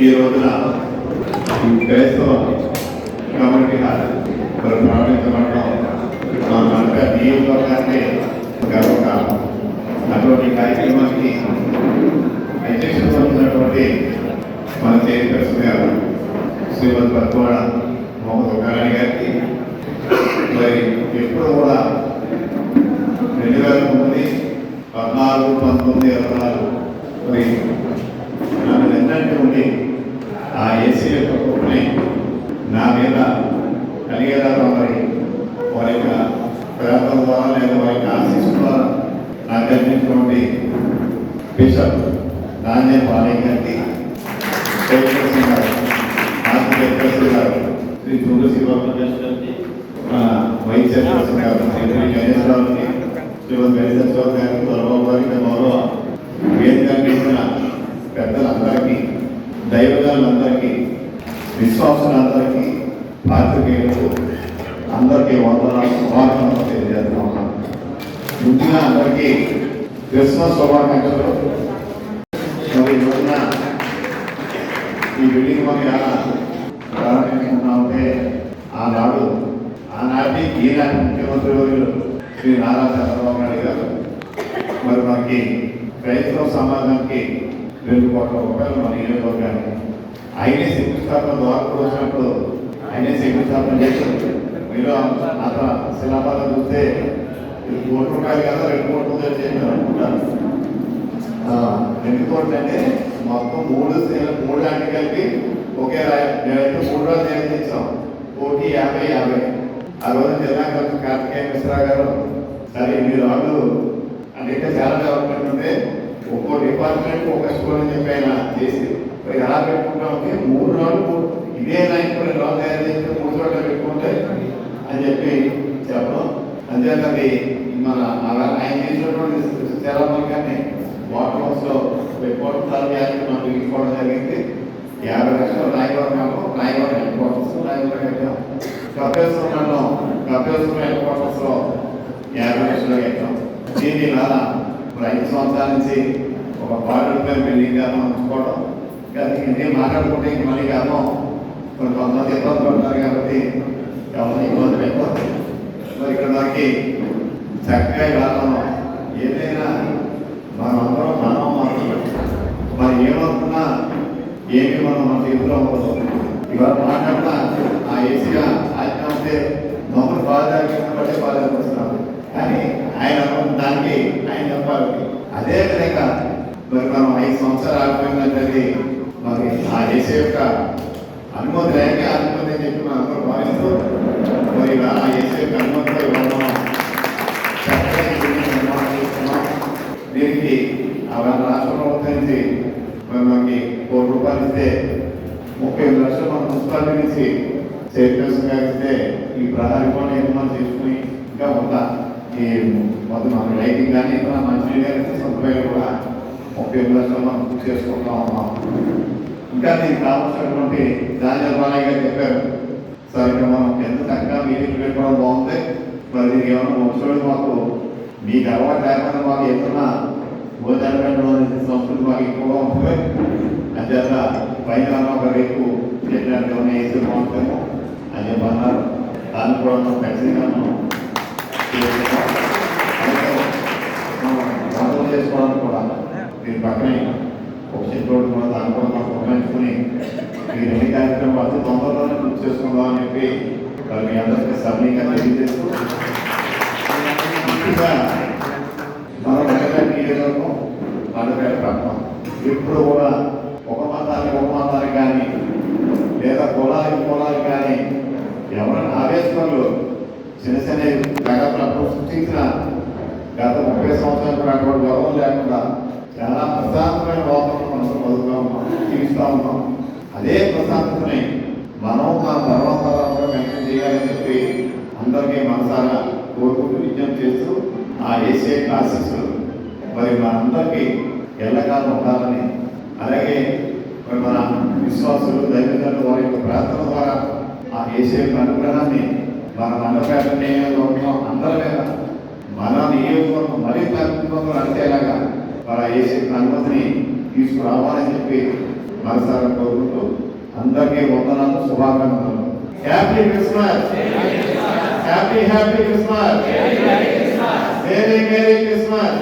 ఈ రోజున ఈ క్రైస్తవ కమ్యూనిటీ హాల్ మరి ప్రారంభించబడడం మా కనుక నియోజకవర్గానికి గర్వకాలం అటువంటి కార్యక్రమానికి అధ్యక్షత వహించినటువంటి మన చైర్పర్సన్ గారు శ్రీమతి పద్మవాడ మొహమ్మద్ ఒకరాణి గారికి మరి ఎప్పుడు కూడా రెండు వేల తొమ్మిది పద్నాలుగు పంతొమ్మిది ఇరవై నాలుగు ఉండి ఆ ఏసీ యొక్క కృపని నా మీద కలిగేలా మరి వారి యొక్క ప్రార్థన ద్వారా లేదా వారి యొక్క ఆశీస్సు ద్వారా నాకు కలిగినటువంటి బిషప్ నాణ్య పాలయ్య గారికి చైర్పర్సన్ గారు మాజీ చైర్పర్సన్ గారు శ్రీ చూడు శివప్రకాష్ గారికి వైస్ చైర్పర్సన్ గారు శ్రీ గణేశ్వరరావుకి గణేశ్వరరావు గారికి దొరబాబు గారికి గౌరవ వేదిక చేసిన పెద్దలందరికీ దైవజనులందరికీ విశ్వాసులందరికీ పాత్రికేయులకు అందరికీ వందనాలు శుభాకాంక్షలు తెలియజేస్తా ఉన్నాను ముందుగా అందరికీ క్రిస్మస్ శుభాకాంక్షలు. మరి రోజున ఈ బిల్డింగ్ మనం ఎలా ప్రారంభించుకున్నామంటే ఆనాడు ఆనాటి ఈనాటి ముఖ్యమంత్రి వర్యులు శ్రీ నారా చంద్రబాబు నాయుడు గారు. మరి మనకి క్రైస్తవ సమాజానికి రెండు కోట్ల రూపాయలు మన నియోజకవర్గానికి ఆయనే శంకుస్థాపన ద్వారా వచ్చినప్పుడు ఆయనే శంకుస్థాపన చేశారు మీరు అతను శిలాపాలను చూస్తే ఇది కోటి రూపాయలు కదా రెండు కోట్లు ఉందని చెప్పి అనుకుంటారు. రెండు కోట్లు అంటే మొత్తం మూడు మూడు లాంటి కలిపి ఒకే రాయ మేమైతే మూడు రోజులు నిర్ణయించాం కోటి యాభై యాభై. ఆ రోజు జిల్లా కలెక్టర్ కార్తికేయ మిశ్రా గారు సరే ఇన్ని రోజులు అంటే చాలా డెవలప్మెంట్ ఉంటే ఒక్కో డిపార్ట్మెంట్ ఒక స్కూల్ అని చెప్పి ఆయన చేసి ఎలా పెట్టుకుంటామంటే మూడు నాలుగు ఇదే లైన్ కూడా రాళ్ళు తయారు చేస్తే మూడు చోట్ల పెట్టుకుంటే అని చెప్పి చెప్పడం. అంతేత అది మన ఆయన చేసినటువంటి చలామణి వాటర్ హౌస్లో పెట్టుకోవడం తరగతి మనం తీసుకోవడం జరిగింది. యాభై లక్షలు రాయవరం కాము రాయవరం హెడ్ క్వార్టర్స్ రాయవరం కట్టాం కపేశ్వరంలో కపేశ్వరం హెడ్ క్వార్టర్స్లో యాభై లక్షలు కట్టాం దీని ద్వారా ఇప్పుడు ఐదు సంవత్సరాల నుంచి ఒక పాట రూపాయలు బిల్డింగ్ గాను ఉంచుకోవడం కానీ ఇదే మాట్లాడుకుంటే ఇంక మళ్ళీ కాదు కొన్ని కొంతమంది ఇబ్బంది పడుతున్నారు కాబట్టి ఎవరిని ఇబ్బంది పెట్టవద్దు మరి ఇక్కడ మనకి చక్కగా ఇవాళ ఏదైనా మనం మనం మరి ఏమనుకున్నా ఏమి మనం మన జీవితంలో ఉండదు ఇవాళ మాట్లాడినా ఆ ఏసీగా ఆయన వస్తే మమ్మల్ని బాధ బట్టి బాధ అనిపిస్తున్నాం కానీ ఆయన దానికి ఆయన చెప్పాలి. అదే విధంగా మరి మనం ఐదు సంవత్సరాలు ఆగిపోయిందంటే మరి ఆ ఏసీ యొక్క అనుమతి లేక అనుమతి అని చెప్పి మనం అందరూ భావిస్తూ మరి ఆ ఏసీ యొక్క అనుమతితో మనం దీనికి ఆ రాష్ట్ర ప్రభుత్వం నుంచి మరి మనకి కోటి రూపాయలు ఇస్తే ముప్పై ఐదు లక్షలు మన మున్సిపాలిటీ నుంచి చైర్పర్సన్ గారు ఇస్తే ఈ ప్రహారీ కూడా నిర్మాణం చేసుకుని ఇంకా ఉందా? ఈ మొత్తం మన లైటింగ్ కానీ ఇతర మంచి గారికి సదుపాయాలు కూడా ముప్పై లక్షలు మనం బుక్ చేసుకుంటా ఉన్నాం. ఇంకా దీనికి కావాల్సినటువంటి ధాన్యాల గారు చెప్పారు. సార్ ఇంకా మనం ఎంత చక్కగా మీటింగ్ పెట్టుకోవడం బాగుంది. మరి దీనికి ఏమైనా మున్సిపల్ మాకు మీకు అలవాటు లేకుండా మాకు ఏమన్నా భోజనం పెట్టడం సంస్కృతి మాకు ఎక్కువగా ఉంటుంది. అంతేత పైన ఒక రేపు చెప్పినట్టు ఏమైనా వేసి బాగుంటాము అని చెప్పి అన్నారు దాన్ని కూడా మనం ఖచ్చితంగా మనం చేసుకోవడానికి కూడా దీని పక్కనే ఒక చెట్టు కూడా దాని కూడా మనం ఉపయోగించుకుని ఈ రెండు కార్యక్రమాలు అతి తొందరలోనే చేసుకుందాం అని చెప్పి మీ అందరికీ సభ్యంగా తెలియజేస్తూ ముఖ్యంగా మన మండల నియోజకవర్గం మండపేట ప్రాంతం ఎప్పుడు కూడా ఒక మతానికి ఒక మతానికి కానీ లేదా కులానికి కులానికి కానీ ఎవరైనా ఆవేశంలో చిన్న చిన్న జగత్తులు సృష్టించిన గత ముప్పై సంవత్సరాలు అటువంటి గౌరవం లేకుండా చాలా ప్రశాంతమైన వాతావరణం మనం బతుకుతా ఉన్నాం జీవిస్తూ ఉన్నాం. అదే ప్రశాంతతని మనం మన పర్వతాలను మెయింటైన్ చేయాలని చెప్పి అందరికీ మనసారా కోరుకుంటూ విజ్ఞప్తి చేస్తూ ఆ ఏసే ఆశీస్సులు మరి మనందరికీ ఎల్లకాలం ఉండాలని అలాగే మరి మన విశ్వాసులు దైవజనులు వారి యొక్క ప్రార్థన ద్వారా ఆ ఏసే అనుగ్రహాన్ని వాళ్ళ మన మండపేట నియోజకవర్గం అందరి మీద మన నియోజకవర్గం మరీ తగ్గుతుంది అంతేలాగా మన ఏసీ అనుమతిని తీసుకురావాలని చెప్పి మనసారి కోరుకుంటూ అందరికీ వందనాలు శుభాకాంక్షలు. Happy Christmas happy happy Christmas merry merry Christmas